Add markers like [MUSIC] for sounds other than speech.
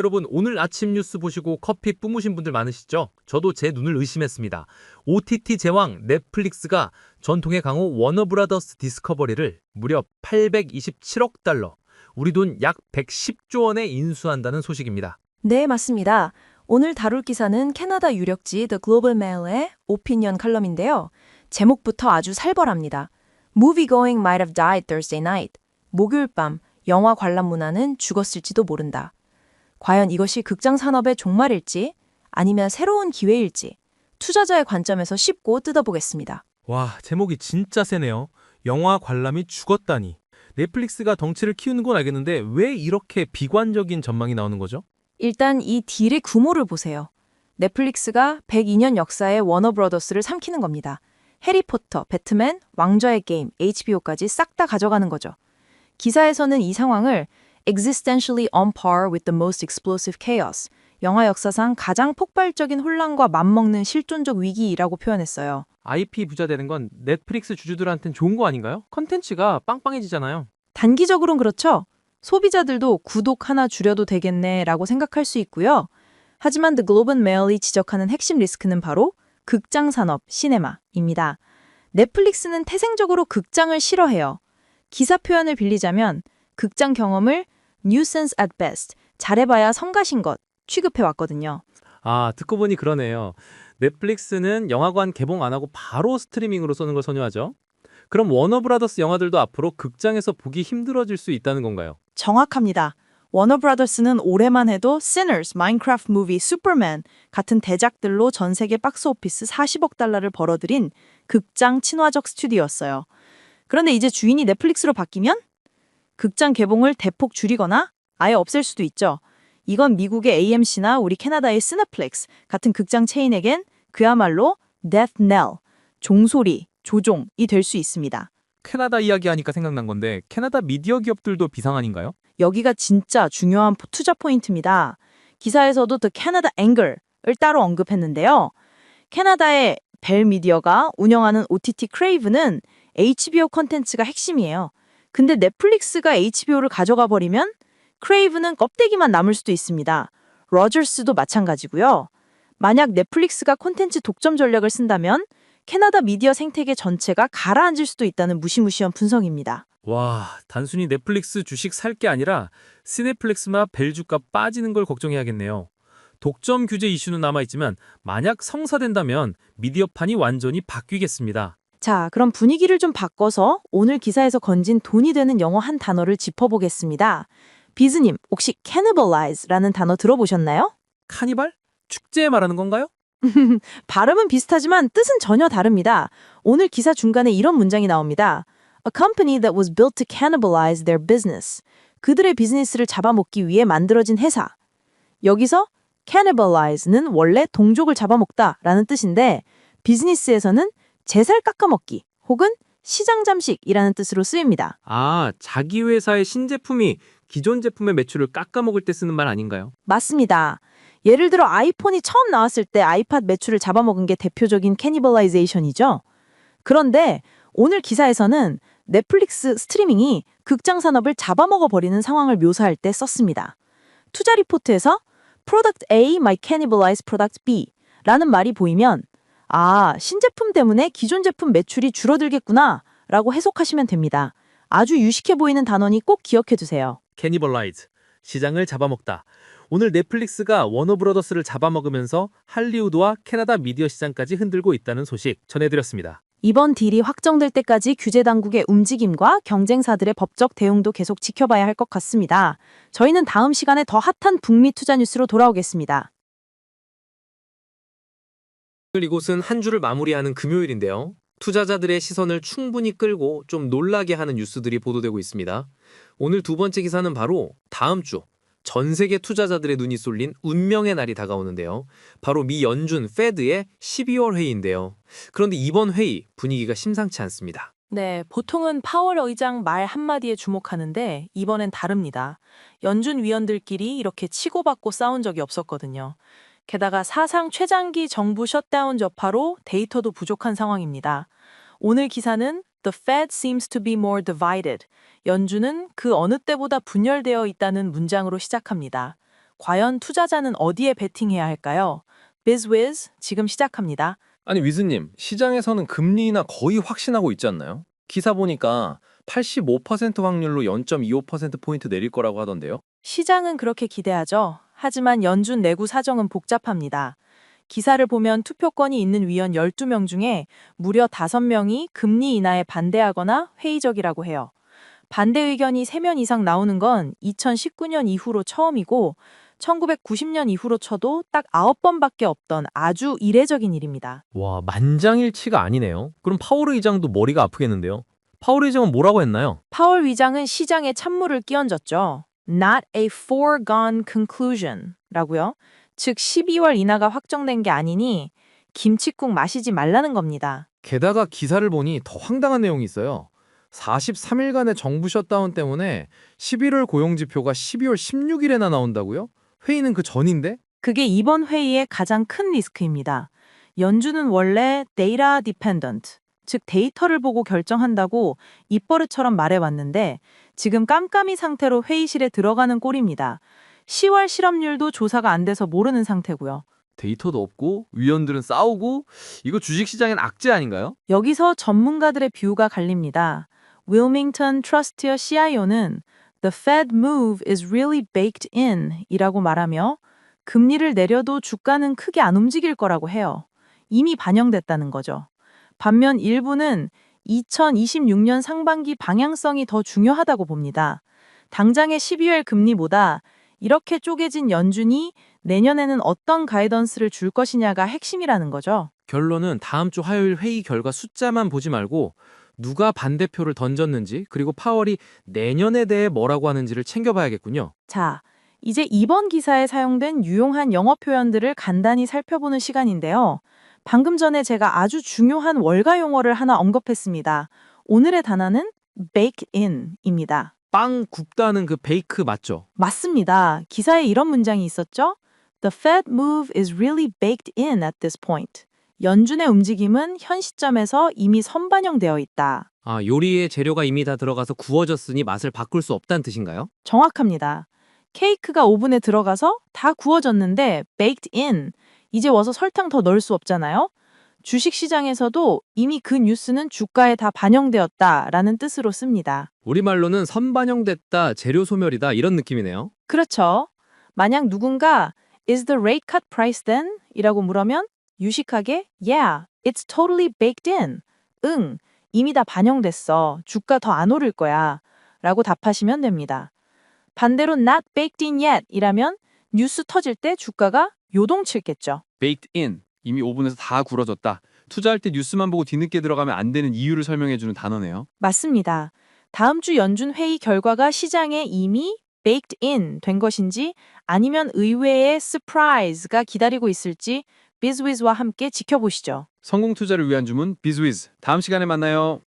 여러분, 오늘 아침 뉴스 보시고 커피 뿜으신 분들 많으시죠? 저도 제 눈을 의심했습니다. OTT 제왕 넷플릭스가 전통의 강호 워너브라더스 디스커버리를 무려 827억 달러, 우리 돈 약 110조 원에 인수한다는 소식입니다. 네, 맞습니다. 오늘 다룰 기사는 캐나다 유력지 The Global Mail의 오피니언 칼럼인데요. 제목부터 아주 살벌합니다. Movie going might have died Thursday night. 목요일 밤 영화 관람 문화는 죽었을지도 모른다. 과연 이것이 극장 산업의 종말일지 아니면 새로운 기회일지 투자자의 관점에서 쉽고 뜯어보겠습니다. 와, 제목이 진짜 세네요. 영화 관람이 죽었다니. 넷플릭스가 덩치를 키우는 건 알겠는데 왜 이렇게 비관적인 전망이 나오는 거죠? 일단 이 딜의 규모를 보세요. 넷플릭스가 102년 역사의 워너브러더스를 삼키는 겁니다. 해리포터, 배트맨, 왕좌의 게임, HBO까지 싹 다 가져가는 거죠. 기사에서는 이 상황을 existentially on par with the most explosive chaos, 영화 역사상 가장 폭발적인 혼란과 맞먹는 실존적 위기라고 표현했어요. IP 부자 되는 건 넷플릭스 주주들한텐 좋은 거 아닌가요? 컨텐츠가 빵빵해지잖아요. 단기적으론 그렇죠. 소비자들도 구독 하나 줄여도 되겠네라고 생각할 수 있고요. 하지만 The Globe and Mail이 지적하는 핵심 리스크는 바로 극장 산업, 시네마입니다. 넷플릭스는 태생적으로 극장을 싫어해요. 기사 표현을 빌리자면 극장 경험을 nuisance at best, 잘해봐야 성가신 것 취급해 왔거든요. 아, 듣고 보니 그러네요. 넷플릭스는 영화관 개봉 안 하고 바로 스트리밍으로 쏘는 걸 선호하죠. 그럼 워너브라더스 영화들도 앞으로 극장에서 보기 힘들어질 수 있다는 건가요? 정확합니다. 워너브라더스는 올해만 해도 Sinners, Minecraft Movie, Superman 같은 대작들로 전 세계 박스 오피스 40억 달러를 벌어들인 극장 친화적 스튜디오였어요. 그런데 이제 주인이 넷플릭스로 바뀌면 극장 개봉을 대폭 줄이거나 아예 없앨 수도 있죠. 이건 미국의 AMC나 우리 캐나다의 시네플렉스 같은 극장 체인에겐 그야말로 death knell, 종소리, 조종이 될 수 있습니다. 캐나다 이야기하니까 생각난 건데 캐나다 미디어 기업들도 비상 아닌가요? 여기가 진짜 중요한 포- 투자 포인트입니다. 기사에서도 The Canada Angle을 따로 언급했는데요. 캐나다의 벨 미디어가 운영하는 OTT 크레이브는 HBO 컨텐츠가 핵심이에요. 근데 넷플릭스가 HBO를 가져가 버리면 크레이브는 껍데기만 남을 수도 있습니다. 로저스도 마찬가지고요. 만약 넷플릭스가 콘텐츠 독점 전략을 쓴다면 캐나다 미디어 생태계 전체가 가라앉을 수도 있다는 무시무시한 분석입니다. 와, 단순히 넷플릭스 주식 살 게 아니라 시네플렉스나 벨주가 빠지는 걸 걱정해야겠네요. 독점 규제 이슈는 남아있지만 만약 성사된다면 미디어판이 완전히 바뀌겠습니다. 자, 그럼 분위기를 좀 바꿔서 오늘 기사에서 건진 돈이 되는 영어 한 단어를 짚어보겠습니다. 비즈님, 혹시 cannibalize라는 단어 들어보셨나요? 카니발? 축제 말하는 건가요? [LAUGHS] 발음은 비슷하지만 뜻은 전혀 다릅니다. 오늘 기사 중간에 이런 문장이 나옵니다. A company that was built to cannibalize their business. 그들의 비즈니스를 잡아먹기 위해 만들어진 회사. 여기서 cannibalize는 원래 동족을 잡아먹다라는 뜻인데 비즈니스에서는 제살 깎아먹기 혹은 시장 잠식이라는 뜻으로 쓰입니다. 아, 자기 회사의 신제품이 기존 제품의 매출을 깎아먹을 때 쓰는 말 아닌가요? 맞습니다. 예를 들어 아이폰이 처음 나왔을 때 아이팟 매출을 잡아먹은 게 대표적인 캐니벌라이제이션이죠. 그런데 오늘 기사에서는 넷플릭스 스트리밍이 극장 산업을 잡아먹어 버리는 상황을 묘사할 때 썼습니다. 투자 리포트에서 Product A might cannibalize Product B 라는 말이 보이면 아, 신제품 때문에 기존 제품 매출이 줄어들겠구나 라고 해석하시면 됩니다. 아주 유식해 보이는 단원이 꼭 기억해 두세요. 캐니벌라이즈, 시장을 잡아먹다. 오늘 넷플릭스가 워너브러더스를 잡아먹으면서 할리우드와 캐나다 미디어 시장까지 흔들고 있다는 소식 전해드렸습니다. 이번 딜이 확정될 때까지 규제 당국의 움직임과 경쟁사들의 법적 대응도 계속 지켜봐야 할 것 같습니다. 저희는 다음 시간에 더 핫한 북미 투자 뉴스로 돌아오겠습니다. 이곳은 한 주를 마무리하는 금요일인데요. 투자자들의 시선을 충분히 끌고 좀 놀라게 하는 뉴스들이 보도되고 있습니다. 오늘 두 번째 기사는 바로 다음 주 전 세계 투자자들의 눈이 쏠린 운명의 날이 다가오는데요. 바로 미 연준 페드의 12월 회의인데요. 그런데 이번 회의 분위기가 심상치 않습니다. 네, 보통은 파월 의장 말 한마디에 주목하는데 이번엔 다릅니다. 연준 위원들끼리 이렇게 치고받고 싸운 적이 없었거든요. 게다가 사상 최장기 정부 셧다운 여파로 데이터도 부족한 상황입니다. 오늘 기사는 The Fed seems to be more divided. 연준은 그 어느 때보다 분열되어 있다는 문장으로 시작합니다. 과연 투자자는 어디에 베팅해야 할까요? BizWiz 지금 시작합니다. 아니 위즈님 시장에서는 금리 인하 거의 확신하고 있지 않나요? 기사 보니까 85% 확률로 0.25%포인트 내릴 거라고 하던데요. 시장은 그렇게 기대하죠. 하지만 연준 내부 사정은 복잡합니다. 기사를 보면 투표권이 있는 위원 12명 중에 무려 5명이 금리 인하에 반대하거나 회의적이라고 해요. 반대 의견이 3면 이상 나오는 건 2019년 이후로 처음이고 1990년 이후로 쳐도 딱 9번밖에 없던 아주 이례적인 일입니다. 와, 만장일치가 아니네요. 그럼 파월 의장도 머리가 아프겠는데요. 파월 의장은 뭐라고 했나요? 파월 위장은 시장에 찬물을 끼얹었죠. Not a foregone conclusion 라고요. 즉 12월 인하가 확정된 게 아니니 김치국 마시지 말라는 겁니다. 게다가 기사를 보니 더 황당한 내용이 있어요. 43일간의 정부 셧다운 때문에 11월 고용 지표가 12월 16일에나 나온다고요? 회의는 그 전인데? 그게 이번 회의의 가장 큰 리스크입니다. 연준은 원래 data dependent, 즉 데이터를 보고 결정한다고 입버릇처럼 말해왔는데 지금 깜깜이 상태로 회의실에 들어가는 꼴입니다. 10월 실업률도 조사가 안 돼서 모르는 상태고요. 데이터도 없고 위원들은 싸우고 이거 주식시장엔 악재 아닌가요? 여기서 전문가들의 뷰가 갈립니다. 윌밍턴 트러스티어 CIO는 The Fed move is really baked in 이라고 말하며 금리를 내려도 주가는 크게 안 움직일 거라고 해요. 이미 반영됐다는 거죠. 반면 일부는 2026년 상반기 방향성이 더 중요하다고 봅니다. 당장의 12월 금리보다 이렇게 쪼개진 연준이 내년에는 어떤 가이던스를 줄 것이냐가 핵심이라는 거죠. 결론은 다음 주 화요일 회의 결과 숫자만 보지 말고 누가 반대표를 던졌는지 그리고 파월이 내년에 대해 뭐라고 하는지를 챙겨봐야겠군요. 자, 이제 이번 기사에 사용된 유용한 영어 표현들을 간단히 살펴보는 시간인데요. 방금 전에 제가 아주 중요한 월가 용어를 하나 언급했습니다. 오늘의 단어는 bake in입니다. 빵 굽다는 그 베이크 맞죠? 맞습니다. 기사에 이런 문장이 있었죠? The Fed move is really baked in at this point. 연준의 움직임은 현 시점에서 이미 선반영되어 있다. 아, 요리에 재료가 이미 다 들어가서 구워졌으니 맛을 바꿀 수 없다는 뜻인가요? 정확합니다. 케이크가 오븐에 들어가서 다 구워졌는데 baked in. 이제 와서 설탕 더 넣을 수 없잖아요. 주식 시장에서도 이미 그 뉴스는 주가에 다 반영되었다라는 뜻으로 씁니다. 우리말로는 선반영됐다, 재료 소멸이다 이런 느낌이네요. 그렇죠. 만약 누군가 is the rate cut priced then? 이라고 물으면 유식하게 yeah, it's totally baked in. 응, 이미 다 반영됐어. 주가 더 안 오를 거야. 라고 답하시면 됩니다. 반대로 not baked in yet 이라면 뉴스 터질 때 주가가 요동치겠죠. baked in 이미 오븐에서 다 구워졌다. 투자할 때 뉴스만 보고 뒤늦게 들어가면 안 되는 이유를 설명해주는 단어네요. 맞습니다. 다음 주 연준 회의 결과가 시장에 이미 baked in 된 것인지 아니면 의외의 surprise가 기다리고 있을지 비즈위즈와 함께 지켜보시죠. 성공 투자를 위한 주문 비즈위즈. 다음 시간에 만나요.